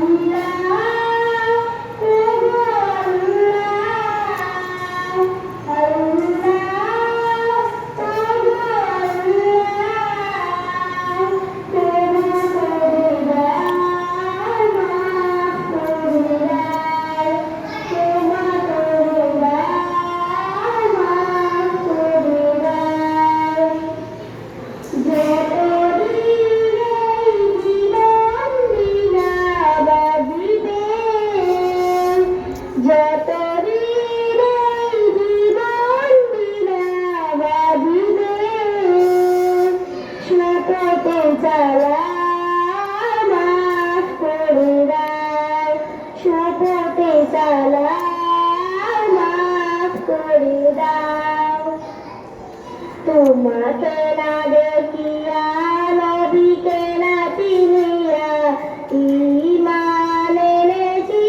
Yeah. শপথে চালা মাফ করে দাও তোমাকে না দেখিয়া নবীকে না চিনিয়া ইমান এনেছি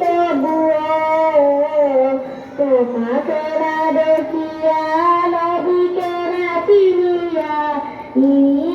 তবুও তোমাকে না দেখিয়া নবীকে না চিনিয়া ইমান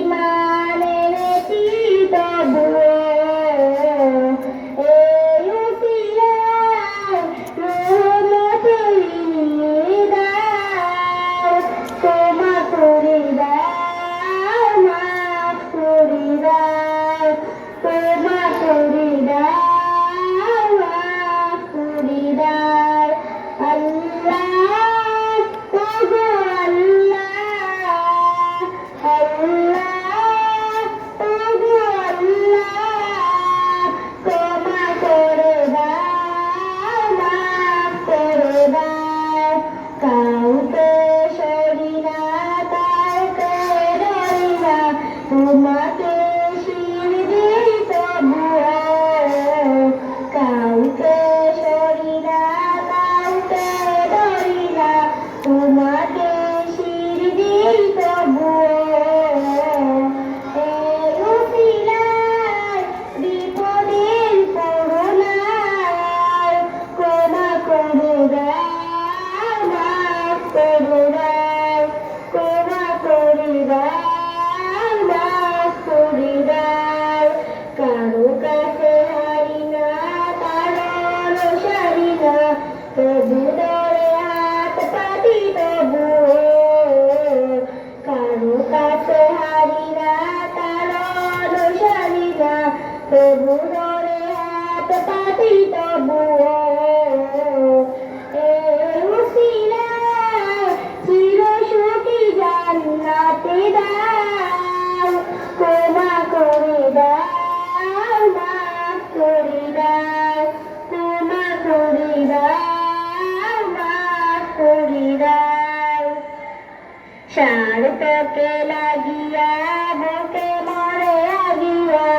তোমাকে ধরে হাত পাতি তবু কারও কাছে হারি না কারও অনুসারী না তবু ধরে হাত পাতি তবু স্বার্থকে লাগিয়া বুকে মরে আগিয়া